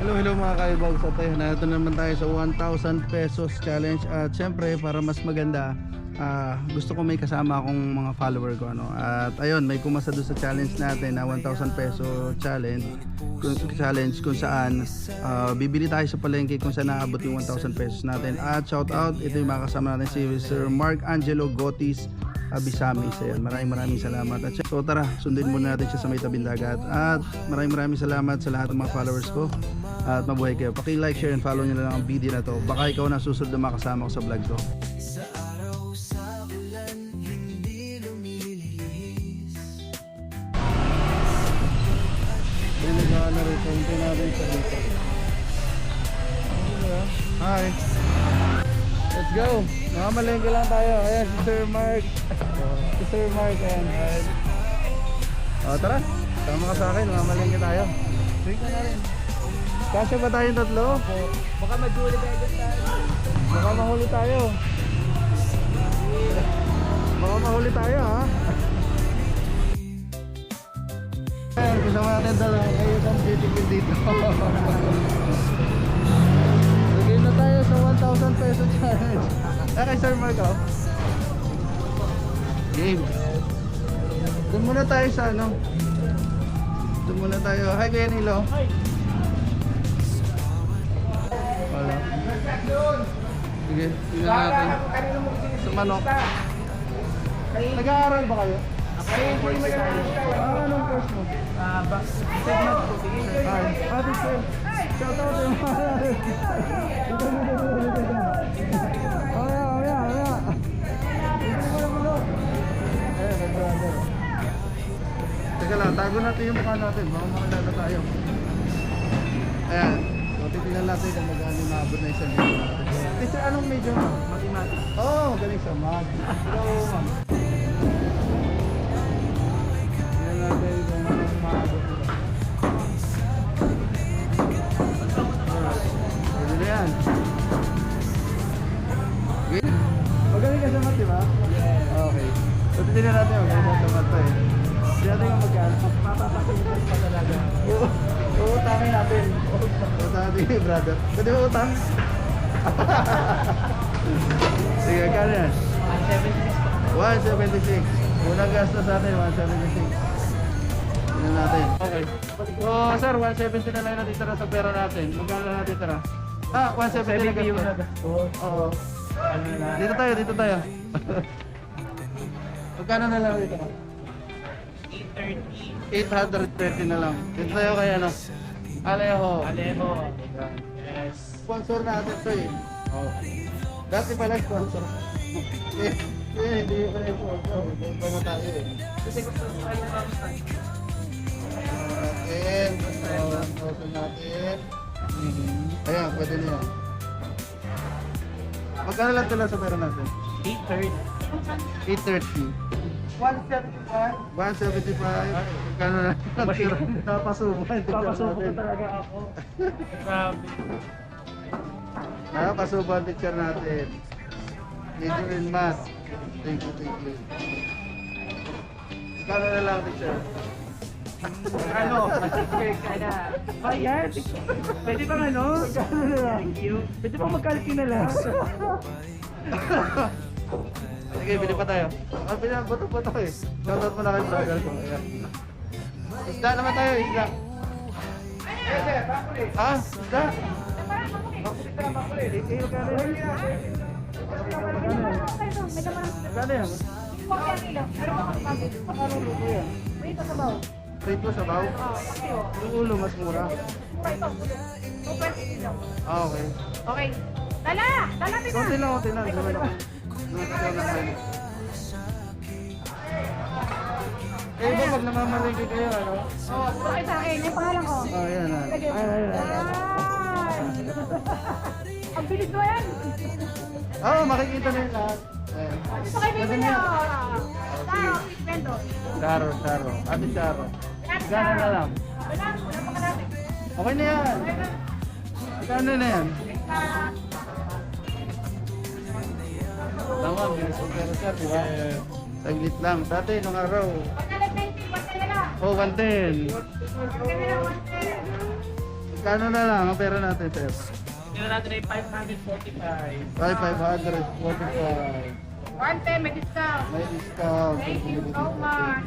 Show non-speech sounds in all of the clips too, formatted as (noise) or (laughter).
Hello, hello mga kaibags at ayun, nandito naman tayo sa 1,000 pesos challenge at syempre para mas maganda ah, gusto ko may kasama akong mga follower ko ano at ayun may kumasa doon sa challenge natin na 1,000 peso challenge kung, challenge kung saan ah, bibili tayo sa palengke kung saan naabot yung 1,000 pesos natin at shout out ito yung mga kasama natin si Sir Mark Angelo Gotis Abisami sa yan. Maraming maraming salamat. At so tara, sundin muna natin siya sa may tabing. At maraming maraming salamat sa lahat ng mga followers ko. At mabuhay kayo. Paki-like, share, and follow nyo na lang ang video na to. Baka ikaw na susunod na makasama ko sa vlog ko. Binigyan na rin. Punti natin sa dito. Hi. Let's go. Makamalengke lang tayo. Ayan si Sir Mark. Si Sir Mark. Ayan. O tara. Tama ka sa akin. Makamalengke tayo. Drink na rin. Kasya ba tayong tatlo? Baka mag-uli tayo tayo. Baka mahuli tayo. Baka mahuli tayo ha. Ayan, kasama natin dalawa. Kayo kang titigil dito. (laughs) Lagay na tayo sa 1,000 peso challenge. Kay Sir Marco. Game. Doon muna tayo sa ano. Doon muna tayo. Hi, Kuya Nilo. Wala. Sige, tingnan natin. Sa manok. Nag-aaral ba kayo? Ah, anong course mo? Ah, ba? Segment po. Hi. Ate sir. Shout out to mamaya, mamaya. Ayan, nag-brother. Teka lang, tago natin yung mukha natin. Baka makilala tayo. Ayan. So, titignan natin kung magkano naabot na isang linggo Teacher, anong major mo? Mathematics. Oo, oh, galing sa math. Hello, ma'am. Tingnan natin kung anong maabot nila. Alright. Pwede na yan. Okay. Magaling ka sa math, di ba? Okay. So, titignan natin magaling ka sa math to eh. Natin kung pa talaga. Oo, uutangin natin. Utang natin, brother. Pwede utang? (laughs) Sige, kano yan? 176 po. 176. Unang gastos natin, 176. Tingnan natin. Okay. So, sir, 170 na lang natitira sa pera natin. Magkano na natitira? Ah, 170 na 70 yung gastos. nagastos. Oo. Ano na? Dito tayo, dito tayo. (laughs) Magkano na lang dito? 830. 830 na lang. Dito tayo kay ano? Alejo. Alejo. Yes. Sponsor natin to eh. Oh. Dati pala sponsor. (laughs) eh, eh, hindi ko na sponsor. Pa na tayo eh. Kasi gusto ko kayo kamusta. Natin. Sponsor natin. Ayan, pwede na yan. Magkano lang tila sa pera natin? 830. 830. 175. 175. Magkano na? Mahirap. Napasubo. Papasuko ko talaga ako. (laughs) Grabe. Nakapasubo ang teacher natin. Major in math. Thank you, thank you. Magkano na lang teacher? Ano? Masipir ka na. Bayad. Pwede bang ano? Na? Thank you. Pwede bang magkalki na lang? Sige, bili pa tayo. Ah, pinabato pa tayo eh. Shoutout mo na kay brother ko. Ayan. Isda naman tayo, isda. Ah, isda. Eh, eh, magkano yan? Magkano luto yan? Rate mo sa baw? Yung ulo mas mura. Ah, okay. Okay. Dala! Dala, tina! Konti lang, konti lang. Gawin ako. Nagkakaroon ng kain. Eh, iba pag namamalingki kayo, ano? Oh, okay sa akin. Yung pangalan ko. Oh, yan ah. Ay, ay, ay. Ay! (laughs) Ang bilis mo yan! Oo, oh, makikita na yung lahat. Ayan. Ito oh! Tao, please, Bento. Charo, Charo. Ate Charo. Gano'n na lang. Wala, wala pa ka natin. Okay na yan. Gano'n na yan. Tama, bilis ko pero sir, di ba? Saglit lang. Dati, nung araw, Pagkalag 19, wala na lang. oh, 110. Pagkalag 110. Kano na lang ang pera natin, sir? Tira natin ay 545. Ay, 545. 110, may discount. May discount. Thank you so much.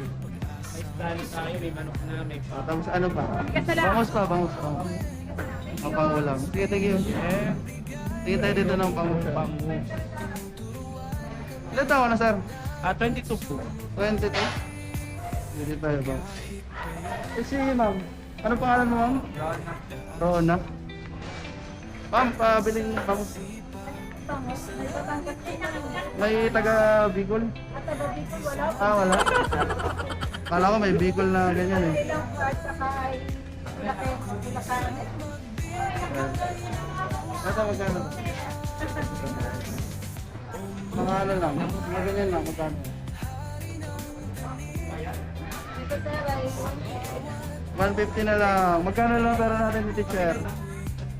May dali tayo, may manok na, may papa. Tapos ano pa? Kasi. Bangus pa, bangus pa. Ang pangulam. Sige, thank you. Yeah. Tingin tayo dito ng pangus. Pangu. Ilan taon na, sir? Ah, 22 po. 22? Dito tayo ba? Eh, si ma'am. Ano pangalan mo, ma'am? Rona. Ma'am, pabiling bangus. May taga Bicol? At taga Bicol, wala po. Ah, wala. Kala ko may Bicol na ganyan eh. Ilang card saka ay laki. Laki. Ito magkano? Mga ano lang, mga lang, magkano? Dito sir ay 150 na lang. Magkano lang pera natin ni teacher?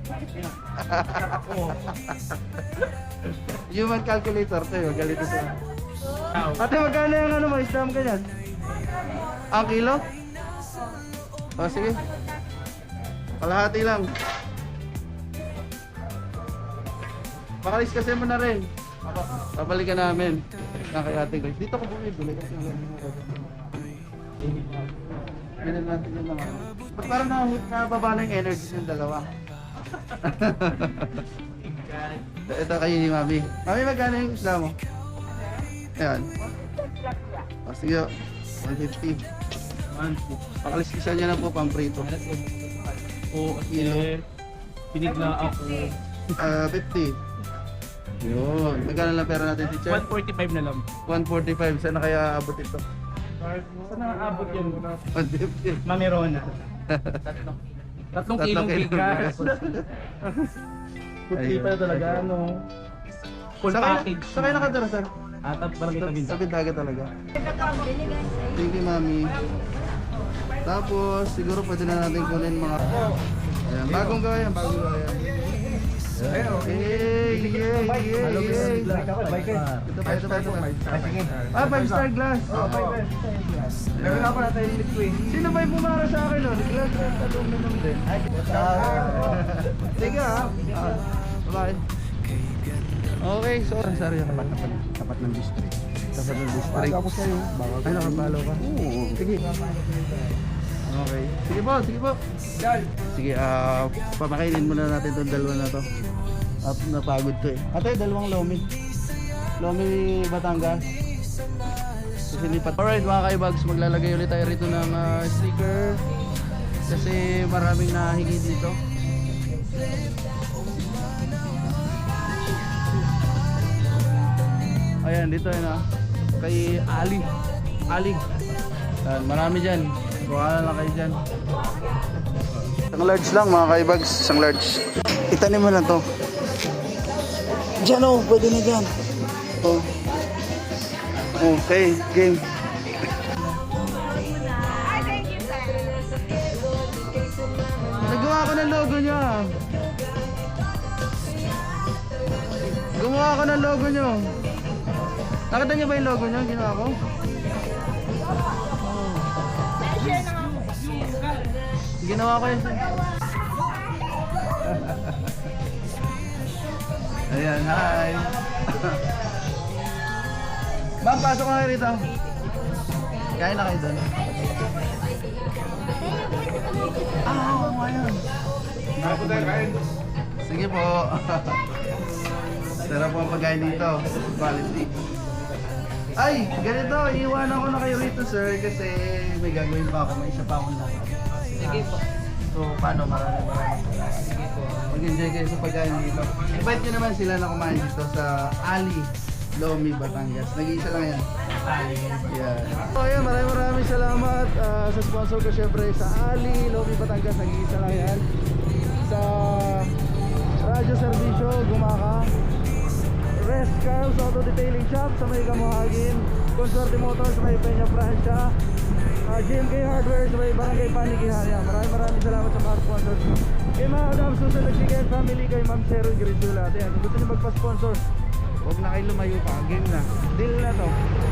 (laughs) Human calculator tayo, galito siya. Wow. Ate, magkano yung ano mo, isdam ganyan? Ang kilo? O, sige. Kalahati lang. Makalis kasi mo na rin. Babalikan namin. Na kay ate guys. Dito ko bumibili kasi Bilhin natin yung mga. Ba't parang na, nababa na yung energy ng dalawa? (laughs) Ito kayo ni Mami. Mami, magkano yung isla mo? Ayan. O, sige. 150. Pakaliskisan niya na po pang prito. Oo, kasi binigla ako. Ah, 50. Yun. Magkano lang pera natin, teacher? 145 na lang. 145. Saan na kaya abot ito? Saan nakaabot yan? 150. Mami Rona. Tatlong. Tatlong kilong bigas. Puti pa talaga, ano. Full package. Saan kayo nakatira, sir? Atap barangay Sa, tabi. sa Bindaga talaga. Thank you, mami. Tapos, siguro pwede na natin kunin mga... Ayan, bagong gaya, bagong gaya. Hey, yay, yay, yay. Ito pa, ito pa, ito pa. Ah, 5 star glass. Oh, 5 star glass. Lagyan pa natin yung liquid. Sino ba yung pumara sa akin, no? Glass aluminum din. Sige, ah. Ah, Bye. Okay, so sorry tapat tapat tapat ng district. Tapat ng district. Ako sa'yo. Ay, nakapalo ka? Oo. Sige. Okay. Sige po, sige po. Sige, ah, pamakainin muna natin itong dalawa na to. At napagod to eh. Ate, dalawang lomi. Lomi Batangas. Kasi lipat. Alright mga kaibags, maglalagay ulit tayo rito ng ah, sticker. Kasi maraming nahingi dito. Ayan, dito yun ah. Kay Ali. Ali. Ayan, marami dyan. Buhala lang kayo dyan. Isang large lang mga kaibags. Isang large. Itanim mo na to. Diyan oh, pwede na dyan. Oh. Okay, game. Ay, thank you sir. Nagawa ko ng logo niya. Gumawa ko ng logo niyo. Nakita niyo ba yung logo niya? Ginawa ko? Ginawa ko yun. Ayan, hi. Ma'am, pasok kayo rito. Kain na kayo doon. Ah, oo nga yun. Sige po. Sarap po ang pagkain dito. Quality. Ay, ganito. Iiwanan ko na kayo rito, sir, kasi may gagawin pa ako. May isa pa akong lakad. Sige po. So, paano? Maraming maraming salamat. Mag-enjoy kayo sa pagkain dito. Invite nyo naman sila na kumain dito sa Ali, Lomi, Batangas. Nag-iisa lang yan. Yeah. So, ayan, maraming maraming salamat ah, sa sponsor ko syempre sa Ali, Lomi, Batangas. Nag-iisa lang yan. Sa Radyo Servisyo, Gumaka. Rest Cars Auto Detailing Shop sa may Kamuhagin. Consorte Motors sa may Peña Francia. Uh, GMK Hardware sa may Barangay Panikihan. Maraming maraming salamat sa mga sponsors. Kay mga Adam Susan Nagsigan Family, kay Ma'am Cheryl Grisula. Ayan, kung gusto niyo magpa-sponsor, huwag na kayo lumayo pa. Game na. Deal na to. Ah,